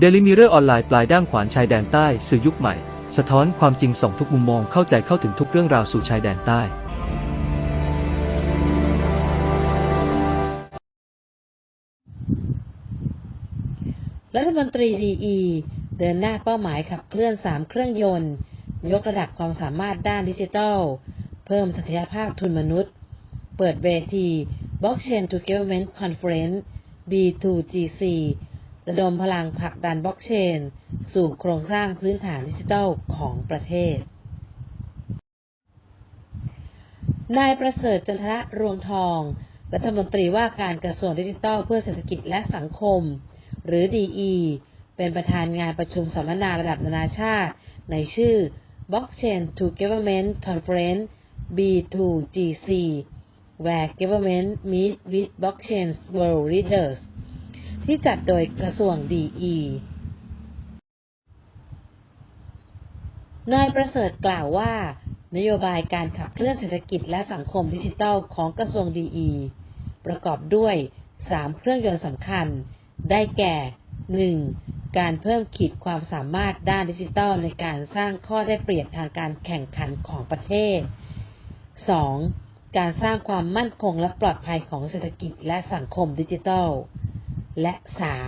เดลิมิเรอร์ออนไลน์ปลายด้ามขวานชายแดนใต้สื่อยุคใหม่ สะท้อนความจริงส่องทุกมุมมองเข้าใจเข้าถึงทุกเรื่องราวสู่ชายแดนใต้ รัฐมนตรีดีเดินหน้าเป้าหมายขับเคลื่อน 3 เครื่องยนต์ ยกระดับความสามารถด้านดิจิทัล เพิ่มศักยภาพทุนมนุษย์ เปิดเวที Blockchain to Government Conference B2GC ระดมพลังผลักดันบล็อกเชน สู่โครงสร้างพื้นฐานดิจิทัลของประเทศ นายประเสริฐจันทระรวงทอง รัฐมนตรีว่าการกระทรวงดิจิทัลเพื่อเศรษฐกิจและสังคม หรือ DE เป็นประธานงานประชุมสัมมนาระดับนานาชาติ ในชื่อ Blockchain to Government Conference B2GC where government meet with blockchain world leaders ที่จัดโดยกระทรวง DE นายประเสริฐกล่าวว่า นโยบายการขับเคลื่อนเศรษฐกิจและสังคมดิจิทัลของกระทรวงดีประกอบด้วย 3 เครื่องยนต์สำคัญ ได้แก่ 1. การเพิ่มขีดความสามารถด้านดิจิทัลในการสร้างข้อได้เปรียบทางการแข่งขันของประเทศ 2. การสร้างความมั่นคงและปลอดภัยของเศรษฐกิจและสังคมดิจิทัล และ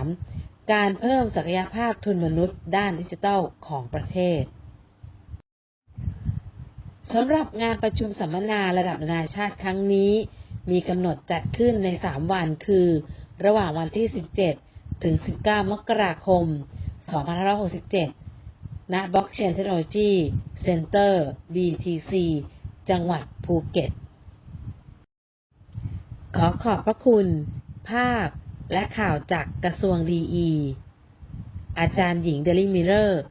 3. การเพิ่มศักยภาพทุนมนุษย์ด้านดิจิทัลของประเทศสำหรับงานประชุมสัมมนาระดับนานาชาติครั้งนี้ มีกำหนดจัดขึ้นใน 3 วันคือ ระหว่างวันที่ 17 ถึง 19 มกราคม 2567 ณ Blockchain Technology Center BTC จังหวัดภูเก็ต ขอขอบพระคุณ ภาพ และข่าวจากกระทรวงดีอาจารย์หญิงเดลิมิเลอร์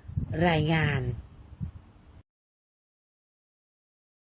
รายงาน